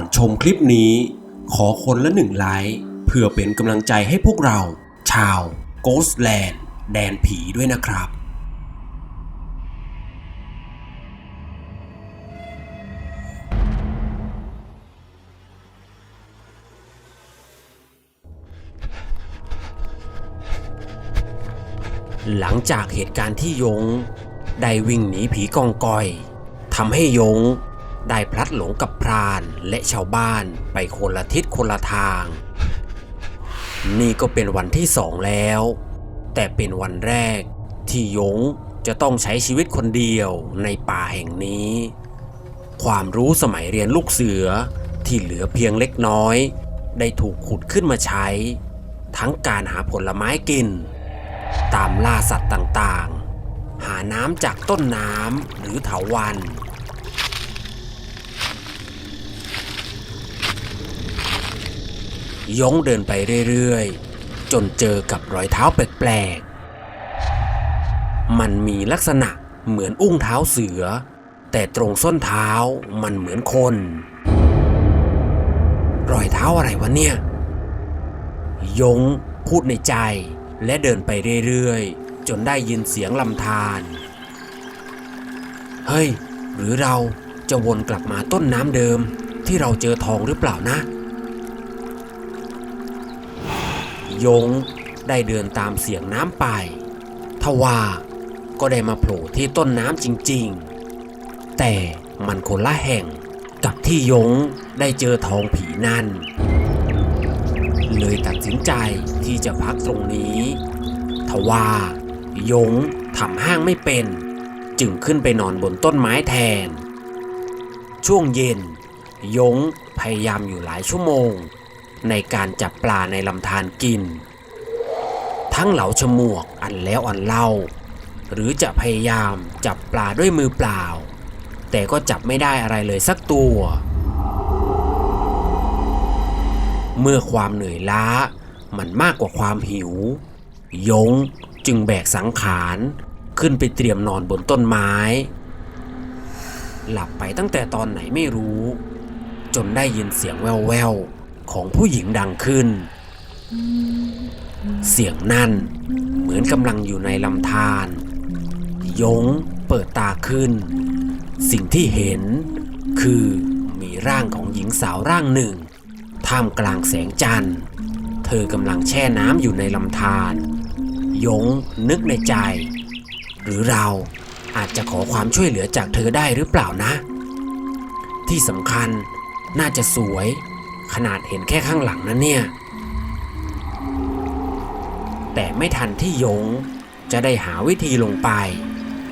อนชมคลิปนี้ ขอคนละหนึ่งไลค์เพื่อเป็นกำลังใจให้พวกเรา ชาว Ghostland แดนผีด้วยนะครับหลังจากเหตุการณ์ที่ยง ได้วิ่งหนีผีกองกอยทำให้ยง ได้พลัดหลงกับพรานและชาวบ้านไปคนละทิศคนละทาง นี่ก็เป็นวันที่สองแล้ว แต่เป็นวันแรกที่ยงจะต้องใช้ชีวิตคนเดียวในป่าแห่งนี้ ความรู้สมัยเรียนลูกเสือที่เหลือเพียงเล็กน้อย ได้ถูกขุดขึ้นมาใช้ ทั้งการหาผลไม้กิน ตามล่าสัตว์ต่างๆ หาน้ำจากต้นน้ำหรือเถาวัน ยงเดินไปเรื่อยๆ จนเจอกับรอยเท้าแปลกๆ มันมีลักษณะเหมือนอุ้งเท้าเสือ แต่ตรงส้นเท้ามันเหมือนคน รอยเท้าอะไรวะเนี่ย ยงพูดในใจและเดินไปเรื่อยๆ จนได้ยินเสียงลำธารเฮ้ย หรือเราจะวนกลับมาต้นน้ำเดิมที่เราเจอทองหรือเปล่านะ ยงได้เดินตามเสียงน้ำไป ทว่าก็ได้มาโผล่ที่ต้นน้ำจริงๆ แต่มันคนละแห่งกับที่ยงได้เจอทองผีนั่น เลยตัดสินใจที่จะพักตรงนี้ ทว่ายงทำห้างไม่เป็น จึงขึ้นไปนอนบนต้นไม้แทน ช่วงเย็น ยงพยายามอยู่หลายชั่วโมง ในการจับปลาในลำธารกิน ทั้งเหลาฉมวกอันแล้วอันเล่า หรือจะพยายามจับปลาด้วยมือเปล่า แต่ก็จับไม่ได้อะไรเลยสักตัว เมื่อความเหนื่อยล้ามันมากกว่าความหิว ยงจึงแบกสังขารขึ้นไปเตรียมนอนบนต้นไม้ หลับไปตั้งแต่ตอนไหนไม่รู้ จนได้ยินเสียงแว่วๆ ของผู้หญิงดังขึ้น เสียงนั่นเหมือนกำลังอยู่ในลำธารยงเปิดตาขึ้น สิ่งที่เห็นคือมีร่างของหญิงสาวร่างหนึ่ง ท่ามกลางแสงจันทร์ เธอกำลังแช่น้ำอยู่ในลำธารยงนึกในใจ หรือเราอาจจะขอความช่วยเหลือจากเธอได้หรือเปล่านะ ที่สำคัญน่าจะสวย ขนาดเห็นแค่ข้างหลังนะเนี่ย แต่ไม่ทันที่ยงจะได้หาวิธีลงไป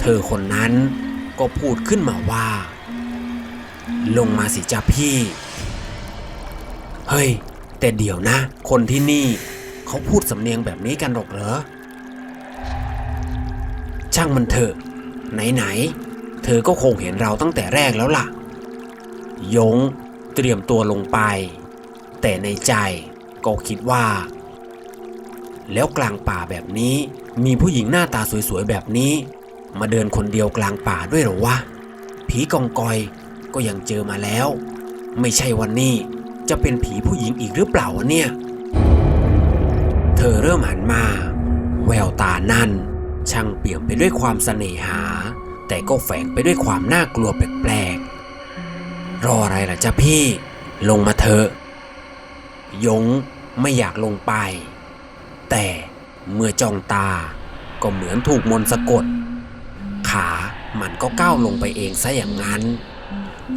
เธอคนนั้นก็พูดขึ้นมาว่า ลงมาสิจ้าพี่ เฮ้ย แต่เดี๋ยวนะ คนที่นี่เขาพูดสำเนียงแบบนี้กันหรอกเหรอ ช่างมันเถอะ ไหนๆ เธอก็คงเห็นเราตั้งแต่แรกแล้วล่ะ ยงเตรียมตัวลงไป แต่ในใจก็คิดว่า แล้วกลางป่าแบบนี้มีผู้หญิงหน้าตาสวยๆแบบนี้ มาเดินคนเดียวกลางป่าด้วยหรอวะ ผีกองกอยก็ยังเจอมาแล้ว ไม่ใช่วันนี้จะเป็นผีผู้หญิงอีกหรือเปล่าเนี่ย เธอเริ่มหันมา แววตานั่น ช่างเปี่ยมไปด้วยความเสน่หา แต่ก็แฝงไปด้วยความน่ากลัวแปลกๆรออะไรล่ะจ๊ะพี่ ลงมาเถอะ ยงไม่อยากลงไป แต่เมื่อจ้องตาก็เหมือนถูกมนต์สะกด ขามันก็ก้าวลงไปเองซะอย่างนั้น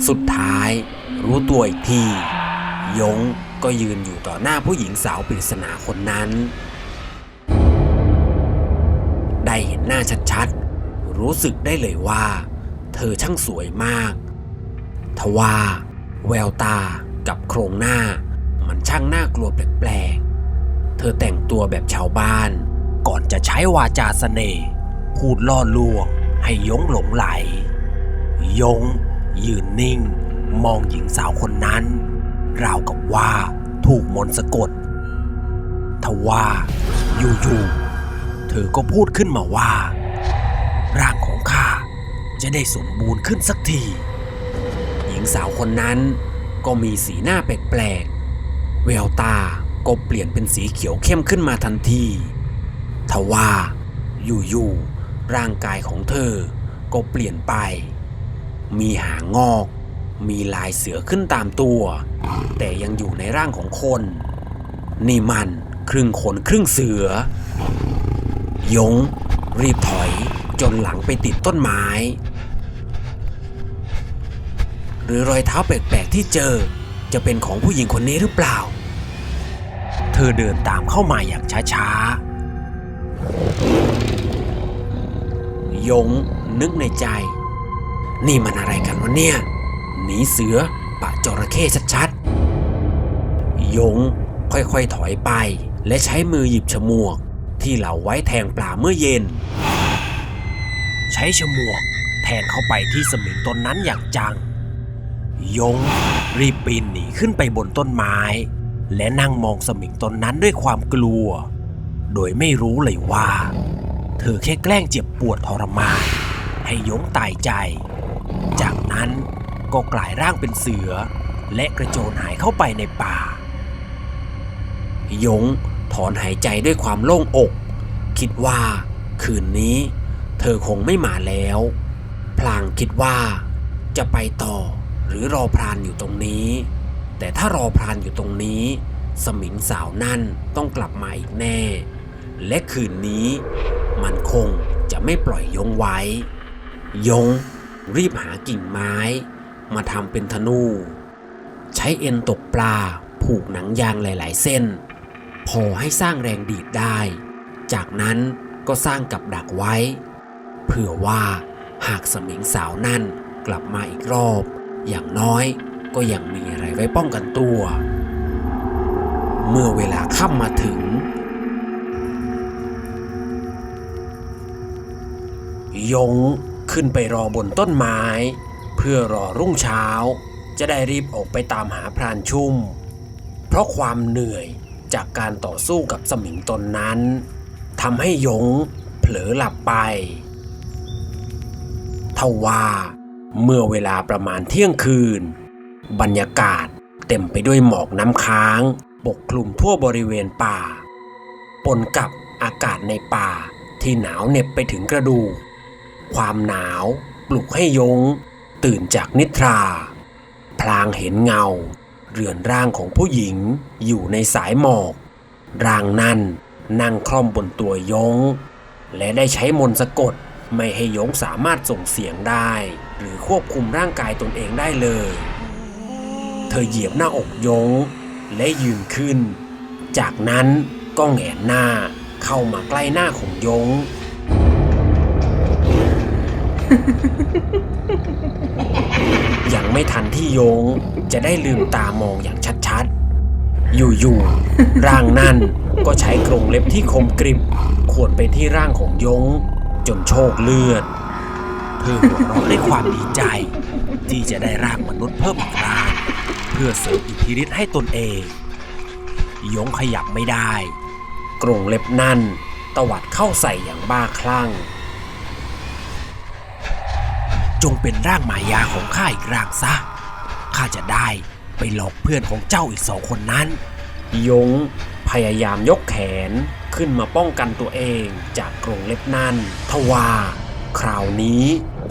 สุดท้ายรู้ตัวอีกที ยงก็ยืนอยู่ต่อหน้าผู้หญิงสาวปริศนาคนนั้น ได้เห็นหน้าชัดๆ รู้สึกได้เลยว่า เธอช่างสวยมาก ทว่า แววตากับโครงหน้า มันช่างน่ากลัวแปลกๆ เธอแต่งตัวแบบชาวบ้าน ก่อนจะใช้วาจาเสน่ห์พูดล่อลวงให้ยงหลงไหล ยง ยืนนิ่ง มองหญิงสาวคนนั้น ราวกับว่าถูกมนต์สะกด ทว่าอยู่ๆเธอก็พูดขึ้นมาว่า ร่างของข้าจะได้สมบูรณ์ขึ้นสักที หญิงสาวคนนั้นก็มีสีหน้าแปลกๆ แววตาก็เปลี่ยนเป็นสีเขียวเข้มขึ้นมาทันทีทว่าอยู่ๆร่างกายของเธอก็เปลี่ยนไป มีหางงอก มีลายเสือขึ้นตามตัว แต่ยังอยู่ในร่างของคน นี่มันครึ่งคนครึ่งเสือ ยง รีบถอยจนหลังไปติดต้นไม้ หรือรอยเท้าแปลกๆที่เจอ จะเป็นของผู้หญิงคนนี้หรือเปล่า เธอเดินตามเข้ามาอย่างช้าๆ ยงนึกในใจ นี่มันอะไรกันวะเนี่ย หนีเสือปะจระเข้ชัดๆ ยงค่อยๆถอยไป และใช้มือหยิบฉมวก ที่เหลาไว้แทงปลาเมื่อเย็น ใช้ฉมวกแทงเข้าไปที่สมิงต้นนั้นอย่างจัง ยงรีบปีนหนีขึ้นไปบนต้นไม้ และนั่งมองสมิงต้นนั้นด้วยความกลัว โดยไม่รู้เลยว่า เธอแค่แกล้งเจ็บปวดทรมานให้ยงตายใจ จากนั้นก็กลายร่างเป็นเสือ และกระโจนหายเข้าไปในป่า ยงถอนหายใจด้วยความโล่งอก คิดว่า คืนนี้ เธอคงไม่มาแล้ว พลางคิดว่าจะไปต่อ หรือรอพรานอยู่ตรงนี้ แต่ถ้ารอพรานอยู่ตรงนี้ สมิงสาวนั่นต้องกลับมาอีกแน่ และคืนนี้ มันคงจะไม่ปล่อยยงไว้ ยง รีบหากิ่งไม้ มาทำเป็นธนู ใช้เอ็นตกปลาผูกหนังยางหลาย ๆ เส้น พอให้สร้างแรงดีดได้ จากนั้นก็สร้างกับดักไว้ เผื่อว่าหากสมิงสาวนั่นกลับมาอีกรอบ อย่างน้อยก็ยังมีอะไรไว้ป้องกันตัว เมื่อเวลาค่ำมาถึง ยงขึ้นไปรอบนต้นไม้ เพื่อรอรุ่งเช้า จะได้รีบออกไปตามหาพรานชุ่ม เพราะความเหนื่อยจากการต่อสู้กับสมิงตนนั้นทำให้ยงเผลอหลับไปทว่า เมื่อเวลาประมาณเที่ยงคืน บรรยากาศเต็มไปด้วยหมอกน้ำค้าง ปกคลุมทั่วบริเวณป่า ปนกับอากาศในป่าที่หนาวเหน็บไปถึงกระดูก ความหนาวปลุกให้ยง ตื่นจากนิทรา พลางเห็นเงา เรือนร่างของผู้หญิงอยู่ในสายหมอก ร่างนั้นนั่งคล่อมบนตัวยง และได้ใช้มนต์สะกด ไม่ให้ยงสามารถส่งเสียงได้ หรือควบคุมร่างกายตนเองได้เลย เธอเหยียบหน้าอกยงและยืนขึ้น จากนั้นก็แหงนหน้าเข้ามาใกล้หน้าของยง ยังไม่ทันที่ยงจะได้ลืมตามองอย่างชัดๆ อยู่ๆ ร่างนั่นก็ใช้กรงเล็บที่คมกริบข่วนไปที่ร่างของยง จนโชคเลือด เธอหัวเราะด้วยความดีใจ ที่จะได้ร่างมนุษย์เพิ่มอีกร่างเพื่อเสริมอิทธิฤทธิ์ให้ตนเองยงขยับไม่ได้ กรงเล็บนั่นตวัดเข้าใส่อย่างบ้าคลั่ง จงเป็นร่างมายาของข้าอีกร่างซะ ข้าจะได้ไปหลอกเพื่อนของเจ้าอีกสองคนนั้น ยง พยายามยกแขนขึ้นมาป้องกันตัวเองจากกรงเล็บนั่นทว่าคราวนี้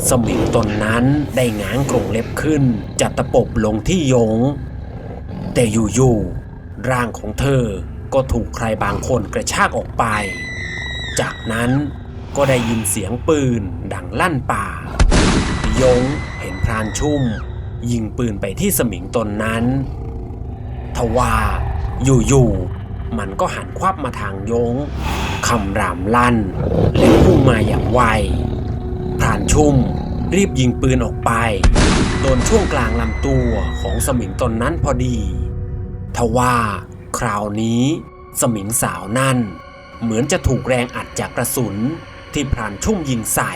สมิงตนนั้นได้ง้างกรงเล็บขึ้นจะตะปบลงที่ยง แต่อยู่ๆร่างของเธอก็ถูกใครบางคนกระชากออกไป จากนั้นก็ได้ยินเสียงปืนดังลั่นป่า ยงเห็นพรานชุ่ม ยิงปืนไปที่สมิงตนนั้น ทว่าอยู่ๆ มันก็หันควับมาทางยงคำรามลั่น และพุ่งมาอย่างไวพรานชุ่ม รีบยิงปืนออกไป โดนช่วงกลางลำตัวของสมิงตนนั้นพอดี ทว่าคราวนี้ สมิงสาวนั่น เหมือนจะถูกแรงอัดจากกระสุนที่พรานชุ่มยิงใส่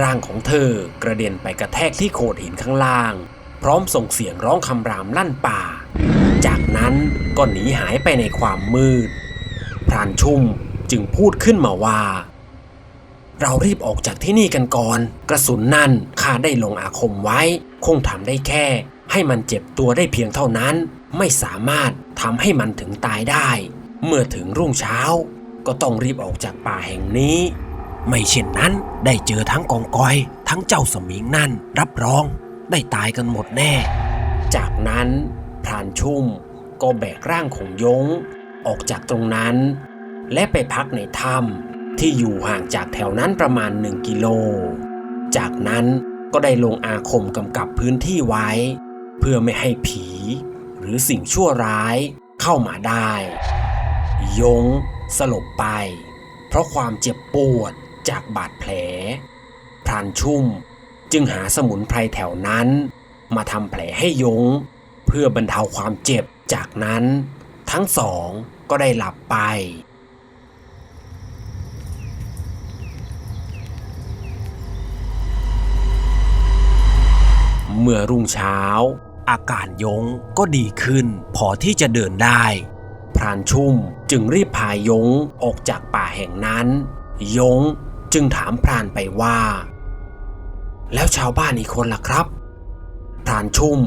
ร่างของเธอกระเด็นไปกระแทกที่โขดหินข้างล่าง พร้อมส่งเสียงร้องคำรามลั่นป่า จากนั้นก็หนีหายไปในความมืด พรานชุ่มจึงพูดขึ้นมาว่า เรารีบออกจากที่นี่กันก่อน กระสุนนั่นข้าได้ลงอาคมไว้ คงทำได้แค่ ให้มันเจ็บตัวได้เพียงเท่านั้น ไม่สามารถทำให้มันถึงตายได้ เมื่อถึงรุ่งเช้า ก็ต้องรีบออกจากป่าแห่งนี้ ไม่เช่นนั้นได้เจอทั้งกองกอย ทั้งเจ้าสมิงนั่น รับรอง ได้ตายกันหมดแน่ จากนั้นานชุ่ม ก็แบกร่างของยงออกจากตรงนั้น และไปพักในถ้ำที่อยู่ห่างจากแถวนั้นประมาณหนึ่งกิโล จากนั้นก็ได้ลงอาคมกำกับพื้นที่ไว้ เพื่อไม่ให้ผี หรือสิ่งชั่วร้ายเข้ามาได้ ยงสลบไป เพราะความเจ็บปวดจากบาดแผล พรานชุ่มจึงหาสมุนไพรแถวนั้น มาทำแผลให้ยง พื่อบรรเทาความเจ็บ จากนั้นทั้งสองก็ได้หลับไป เมื่อรุ่งเช้า อาการยงก็ดีขึ้นพอที่จะเดินได้ พรานชุ่มจึงรีบพายงออกจากป่าแห่งนั้น ยงจึงถามพรานไปว่า แล้วชาวบ้านอีกคนล่ะครับพรานชุ่ม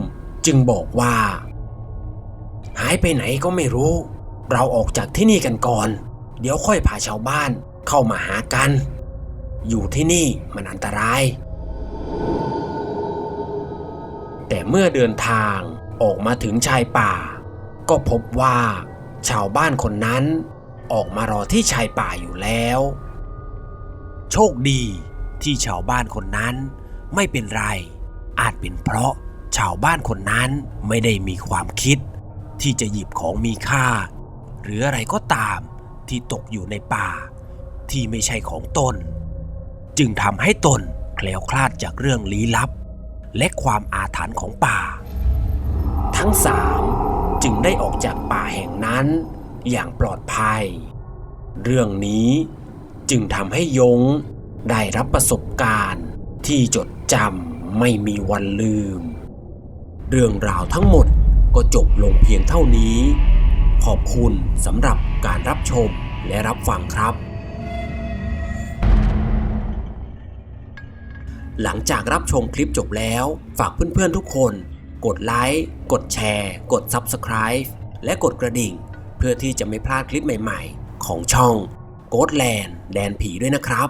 จึงบอกว่า หายไปไหนก็ไม่รู้ เราออกจากที่นี่กันก่อน เดี๋ยวค่อยพาชาวบ้านเข้ามาหากัน อยู่ที่นี่มันอันตราย แต่เมื่อเดินทางออกมาถึงชายป่า ก็พบว่า ชาวบ้านคนนั้นออกมารอที่ชายป่าอยู่แล้ว โชคดีที่ชาวบ้านคนนั้นไม่เป็นไร อาจเป็นเพราะ ชาวบ้านคนนั้นไม่ได้มีความคิด ที่จะหยิบของมีค่า หรืออะไรก็ตามที่ตกอยู่ในป่า ที่ไม่ใช่ของตน จึงทำให้ตนแคล้วคลาดจากเรื่องลี้ลับ และความอาถรรพ์ของป่า ทั้งสามจึงได้ออกจากป่าแห่งนั้นอย่างปลอดภัย เรื่องนี้จึงทำให้ยงได้รับประสบการณ์ที่จดจำไม่มีวันลืม เรื่องราวทั้งหมดก็จบลงเพียงเท่านี้ ขอบคุณสำหรับการรับชมและรับฟังครับ หลังจากรับชมคลิปจบแล้ว ฝากเพื่อนๆทุกคน กดไลค์ กดแชร์ กด Subscribe และกดกระดิ่ง เพื่อที่จะไม่พลาดคลิปใหม่ๆ ของช่อง g h o s t Land แดนผีด้วยนะครับ